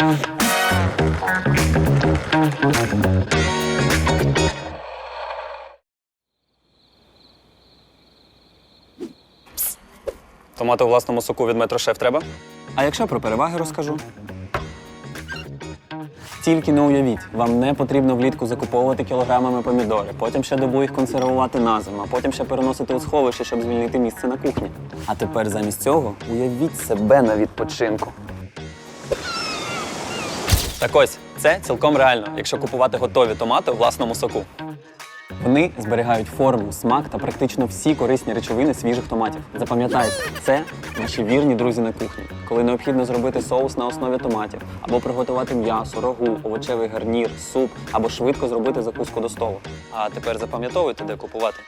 Томати у власному соку від метрошеф треба? А якщо про переваги розкажу? Тільки не уявіть, вам не потрібно влітку закуповувати кілограмами помідори, потім ще добу їх консервувати на зиму, а потім ще переносити у сховище, щоб звільнити місце на кухні. А тепер замість цього уявіть себе на відпочинку. Так ось, це цілком реально, якщо купувати готові томати у власному соку. Вони зберігають форму, смак та практично всі корисні речовини свіжих томатів. Запам'ятайте, це наші вірні друзі на кухні. Коли необхідно зробити соус на основі томатів, або приготувати м'ясо, рагу, овочевий гарнір, суп, або швидко зробити закуску до столу. А тепер запам'ятовуйте, де купувати.